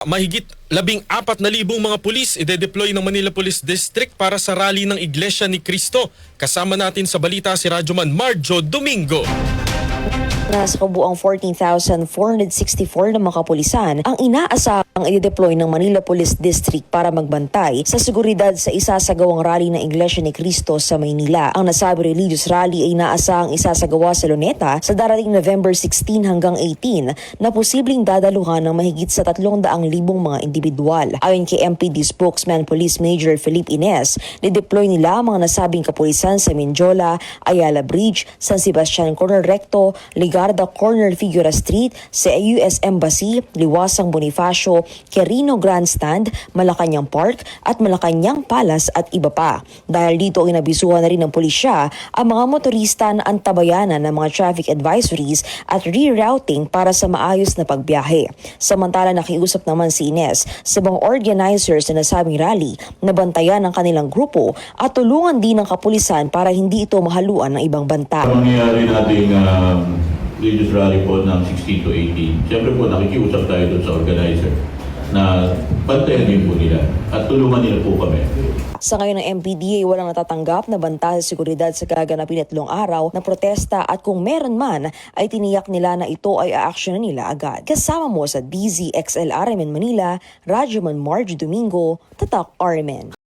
Mahigit labing apat na libong mga pulis ide-deploy ng Manila Police District para sa rally ng Iglesia ni Cristo. Kasama natin sa balita si Radyoman Marjo Domingo. Nasa kabuang 14,464 na mga kapulisan ang inaasahang i-deploy ng Manila Police District para magbantay sa seguridad sa isasagawang rally ng Iglesia ni Cristo sa Maynila. Ang nasabi religious rally ay inaasahang isasagawa sa Luneta sa darating November 16 hanggang 18 na posibleng dadaluhan ng mahigit sa 300,000 mga individual. Ayon kay MPD spokesman Police Major Felipe Ines, dideploy nila mga nasabing kapulisan sa Minjola, Ayala Bridge, San Sebastian Corner Recto, Ligarda Corner Figura Street, sa US Embassy, Liwasang Bonifacio, Quirino Grandstand, Malacanang Park at Malacanang Palace at iba pa. Dahil dito ay nabisuhan na rin ng pulisya ang mga motorista na antabayanan ng mga traffic advisories at rerouting para sa maayos na pagbiyahe. Samantala nakiusap naman si Ines sa mga organizers na nasabing rally na bantayan ang kanilang grupo at tulungan din ng kapulisan para hindi ito mahaluan ng ibang banta. Ang mangyayari nating um, religious rally po ng 16 to 18, siyempre po nakikiusap tayo doon sa organizer na bantayan din po nila at tulungan nila po kami. Sa ngayon ng MPDA walang natatanggap na banta sa seguridad sa gaganapin at tatlong araw na protesta at kung meron man ay tiniyak nila na ito ay aaksyonan nila agad. Kasama mo sa DZXL RMN Manila, Radyoman Marge Domingo, Tatak RMN.